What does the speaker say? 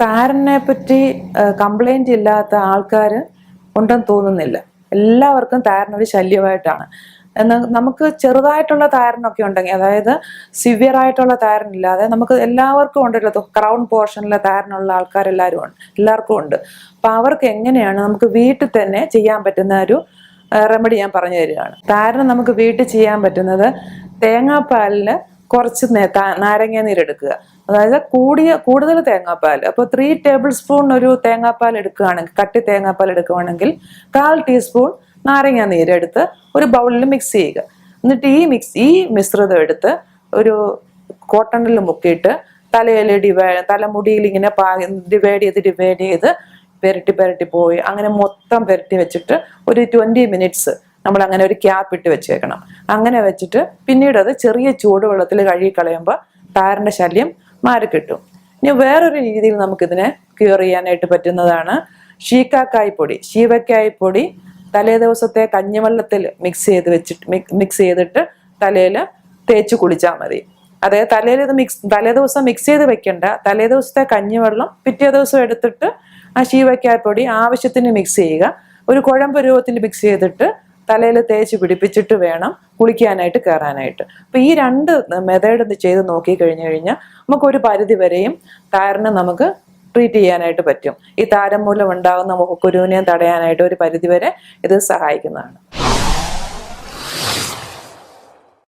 താരനെ പറ്റി കംപ്ലൈന്റ് ഇല്ലാത്ത ആൾക്കാർ ഉണ്ടെന്ന് തോന്നുന്നില്ല. എല്ലാവർക്കും താരനൊരു ശല്യമായിട്ടാണ്. എന്നാൽ നമുക്ക് ചെറുതായിട്ടുള്ള താരനൊക്കെ ഉണ്ടെങ്കിൽ അതായത് സിവിയർ ആയിട്ടുള്ള താരനില്ലാതെ നമുക്ക് എല്ലാവർക്കും ഉണ്ടല്ലോ ക്രൗൺ പോർഷനിലെ താരനുള്ള ആൾക്കാരെല്ലാവരും ഉണ്ട്. എല്ലാവർക്കും ഉണ്ട്. അപ്പം അവർക്ക് എങ്ങനെയാണ് നമുക്ക് വീട്ടിൽ തന്നെ ചെയ്യാൻ പറ്റുന്ന ഒരു റെമഡി ഞാൻ പറഞ്ഞു തരികയാണ്. താരന് നമുക്ക് വീട്ടിൽ ചെയ്യാൻ പറ്റുന്നത് തേങ്ങാപ്പാലിൽ കുറച്ച് നാരങ്ങ നീരെടുക്കുക. അതായത് കൂടിയ കൂടുതൽ തേങ്ങാപ്പാൽ. അപ്പോൾ ത്രീ ടേബിൾ സ്പൂൺ ഒരു തേങ്ങാപ്പാൽ എടുക്കുകയാണെങ്കിൽ കട്ടി തേങ്ങാപ്പാൽ എടുക്കുകയാണെങ്കിൽ കാൽ ടീസ്പൂൺ നാരങ്ങ നീരെടുത്ത് ഒരു ബൗളിൽ മിക്സ് ചെയ്യുക. എന്നിട്ട് ഈ മിക്സ് ഈ മിശ്രിതം എടുത്ത് ഒരു കോട്ടണിൽ മുക്കിയിട്ട് തലയിൽ ഡിവൈഡ് തലമുടിയിൽ ഇങ്ങനെ ഡിവൈഡ് ചെയ്ത് ഡിവൈഡ് ചെയ്ത് പെരട്ടി പെരട്ടി പോയി. അങ്ങനെ മൊത്തം പെരട്ടി വെച്ചിട്ട് ഒരു ട്വന്റി മിനിറ്റ്സ് നമ്മൾ അങ്ങനെ ഒരു ക്യാപ്പ് ഇട്ട് വെച്ചേക്കണം. അങ്ങനെ വെച്ചിട്ട് പിന്നീട് അത് ചെറിയ ചൂടുവെള്ളത്തിൽ കഴുകി കളയുമ്പോൾ പാരന്റെ ശല്യം മാറിക്കിട്ടും ഇനി വേറൊരു രീതിയിൽ നമുക്കിതിനെ ക്യൂർ ചെയ്യാനായിട്ട് പറ്റുന്നതാണ് ഷീക്കാക്കായ് പൊടി. ശീവക്കായ് പൊടി തലേ ദിവസത്തെ കഞ്ഞിവെള്ളത്തിൽ മിക്സ് ചെയ്ത് വെച്ചിട്ട് മിക്സ് ചെയ്തിട്ട് തലയിൽ തേച്ച് കുളിച്ചാൽ മതി. അതായത് തലയിൽ ഇത് മിക്സ് തലേ ദിവസം മിക്സ് ചെയ്ത് വെക്കണ്ട. തലേ ദിവസത്തെ കഞ്ഞിവെള്ളം പിറ്റേ ദിവസം എടുത്തിട്ട് ആ ശീവക്കായ് പൊടി ആവശ്യത്തിന് മിക്സ് ചെയ്യുക. ഒരു കുഴമ്പ് രൂപത്തിൽ മിക്സ് ചെയ്തിട്ട് തലയിൽ തേച്ച് പിടിപ്പിച്ചിട്ട് വേണം കുളിക്കാനായിട്ട് കയറാനായിട്ട്. അപ്പോൾ ഈ രണ്ട് മെത്തേഡ് ചെയ്ത് നോക്കി കഴിഞ്ഞു കഴിഞ്ഞാൽ നമുക്കൊരു പരിധി വരെയും താരനെ നമുക്ക് ട്രീറ്റ് ചെയ്യാനായിട്ട് പറ്റും. ഈ താരം മൂലം ഉണ്ടാകുന്ന മുഖക്കുരുവിനെയും തടയാനായിട്ട് ഒരു പരിധി വരെ ഇത് സഹായിക്കുന്നതാണ്.